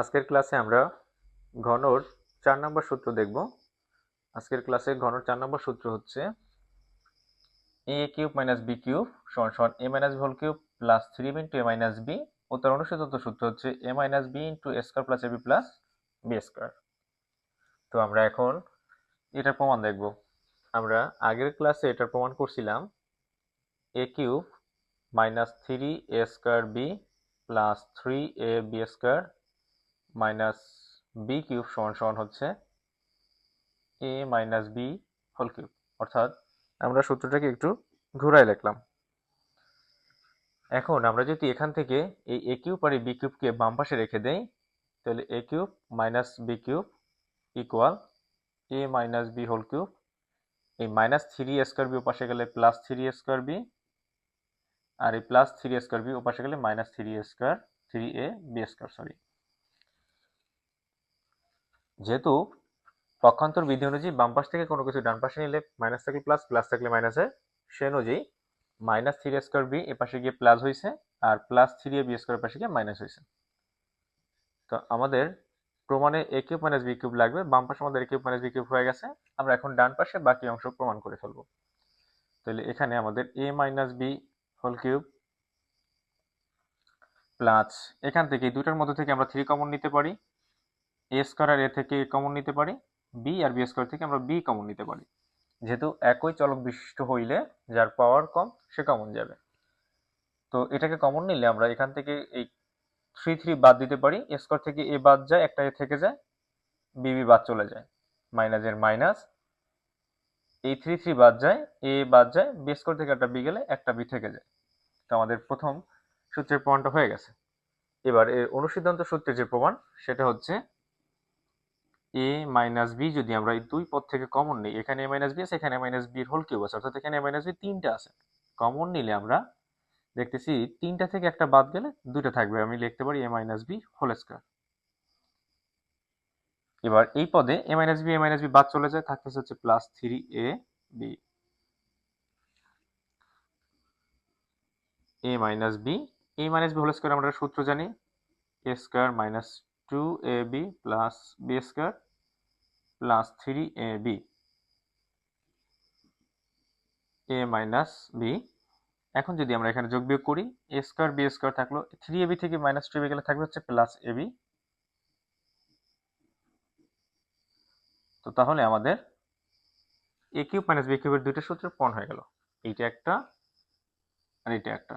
আজকের ক্লাসে আমরা ঘনর চার নম্বর সূত্র দেখব। আজকের ক্লাসে ঘনর চার নম্বর সূত্র হচ্ছে A cube minus B cube সমান সমান A minus whole cube plus three B into A minus B ও তার অনুসৃত সূত্র হচ্ছে A minus B into A square plus A B plus B square. তো আমরা এখন এটার প্রমাণ দেখব। আমরা আগের ক্লাসে এটার প্রমাণ করছিলাম A cube minus three A square B plus three A B square minus B cube সমান সমান হচ্ছে A minus B whole cube অর্থাৎ আমরা সূত্রটাকে একটু ঘুরাই লিখলাম। এখন আমরা যদি এখান থেকে এই এ কিউব আর এই বি কিউবকে বাম পাশে রেখে দেই, তাহলে A cube minus B cube equal A minus B whole cube এই মাইনাস থ্রি স্কোয়ার বি ওপাশে গেলে প্লাস থ্রি স্কোয়ার বি আর এই প্লাস থ্রি স্কোয়ার বি ওপাশে গেলে minus three square three A B square sorry যেহেতু পক্ষান্তর বিধি অনুযায়ী বাম পাশ থেকে কোনো কিছু ডান পাশে নিলে মাইনাস থাকলে প্লাস প্লাস থাকলে মাইনাস সে অনুযায়ী minus three A square B এ পাশে গিয়ে প্লাস হয়েছে আর plus three A B square পাশে গিয়ে মাইনাস হয়েছে তো আমাদের প্রমাণে A cube minus B cube লাগবে, বাম পাশে আমাদের A cube minus B cube হয়ে গেছে, আমরা এখন ডান পাশে বাকি অংশ প্রমাণ করে ফেলব। তাহলে এখানে আমাদের A minus B whole cube plus এখান থেকে দুটার মধ্যে থেকে আমরা থ্রি কমন নিতে পারি। এ স্কোয়ার আর এ থেকে কমন নিতে পারি বি আর বি স্কোয়ার থেকে আমরা বি কমন নিতে পারি। যেহেতু একই চলক বিশিষ্ট হইলে যার পাওয়ার কম, সে কমন যাবে। তো এটাকে কমন নিলে আমরা এখান থেকে এই থ্রি থ্রি বাদ দিতে পারি। এ স্কোয়ার থেকে এ বাদ যায়, একটা এ থেকে যায় বি বি বাদ চলে যায়। মাইনাসের মাইনাস এই থ্রি থ্রি বাদ যায় এ বাদ যায় বি স্কোয়ার থেকে একটা বি গেলে একটা বি থেকে যায়। তো আমাদের প্রথম সূত্রের প্রমাণটা হয়ে গেছে। এবার এর অনুসিদ্ধান্ত সূত্রের যে প্রমাণ, সেটা হচ্ছে এ মাইনাস বি যদি আমরা এই দুই পদ থেকে কমন নিই, এখানে এ মাইনাস বি আছে, এখানে মাইনাস বির হোল কিউব আছে, অর্থাৎ এখানে এ মাইনাস বি তিনটা আছে। কমন নিলে আমরা দেখতেছি তিনটা থেকে একটা বাদ গেলে দুইটা থাকবে, আমি লিখতে পারি A minus B whole square এবার এই পদে A minus B A minus B বাদ চলে যায়, থাকতেছে হচ্ছে plus three A B A minus B A minus B whole square আমরা সূত্র জানি A square minus two A B plus B square plus three A B A minus B এখন যদি আমরা এখানে যোগ বিয়োগ করি এ স্কোয়ার বি স্কোয়ার থাকল থ্রি এবি থেকে মাইনাস টু এবি গেলে থাকবে হচ্ছে প্লাস এবি তো তাহলে আমাদের এ কিউব মাইনাস বি কিউবের দুইটা সূত্র পণ হয়ে গেল। এইটা একটা আর এইটা একটা।